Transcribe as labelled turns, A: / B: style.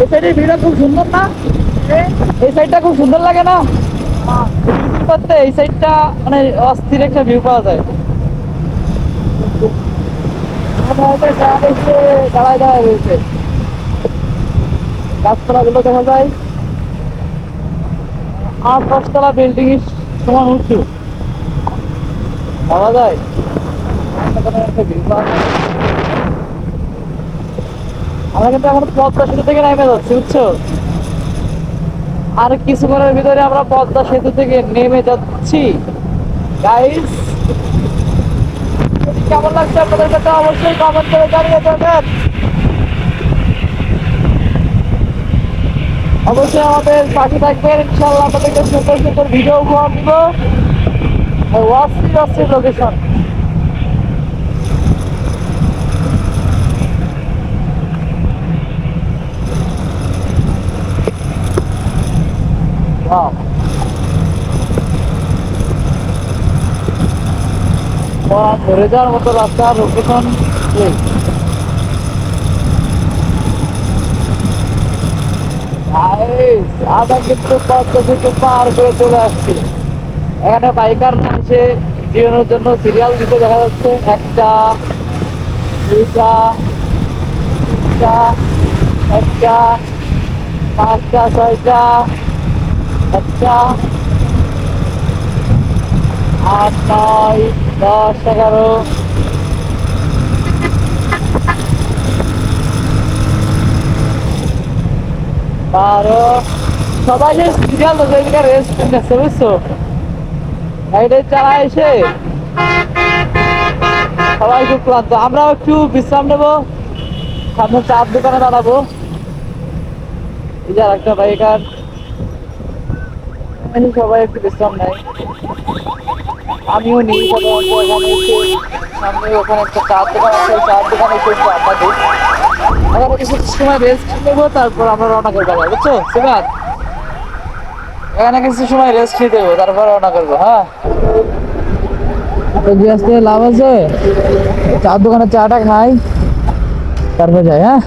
A: এই খুব সুন্দর না? এই খুব সুন্দর লাগে না? ভিউ মানে অস্থির একটা ভিউ পাওয়া যায়। দাঁড়ায় দাঁড়ায় গাছপালাগুলো দেখা যায়। আট দশতলা বিল্ডিং এর সমান উঁচু। পাওয়া যায়। একটা view পাওয়া যায়। আমরা কিন্তু এখন পদ্মা সেতু থেকে নেমে যাচ্ছি, বুঝছ? আর কিছুক্ষণের ভিতরে আমরা পদ্মা সেতু থেকে নেমে যাচ্ছি। গাইস কেমন লাগছে আপনাদের কাছে? অবশ্যই কমেন্ট করে জানিয়ে দেবেন। অবশ্যই আমাদের পাশে থাকবেন। ইনশাল্লাহ আপনাদেরকে সুন্দর সুন্দর ভিডিও উপহার দিব। অস্থির অস্থির লোকেশন Wow. ধরে যাওয়ার মতো রাস্তা লোকেশন Guys, কিন্তু পার করে চলে আসছি এখানে বাইকার মানুষে জীবনের জন্য সিরিয়াল দিতে দেখা যাচ্ছে একটা দুইটা একটা পাঁচটা ছয়টা সাতটা আট, নয়, দশ, এগারো। বারো। সবাই যে সিরিয়াল তো রেস্ট নিচ্ছে বুঝছ? গাড়িটা চালা এসে সবাই খুব ক্লান্ত। আমরাও একটু বিশ্রাম নেব। সামনে চার দোকানে দাঁড়াবো। এই যে আর একটা বাইকার। আমি সবাই একটু বিশ্রাম নেয়। আমিও ওখানে একটা চার দোকান আছে চার দোকানে এসে একটু আড্ডা দিই। এখানে কিছু সময় রেস্ট নেব, তারপর আমরা রওনা করব বুঝছ? সিবাত এখানে কিছু সময় রেস্ট নিতে দেবো তারপর রওনা করব হ্যাঁ? তো গিয়ে লাভ আছে? চার দোকানে চাটা খাই, তারপর যাই হ্যাঁ?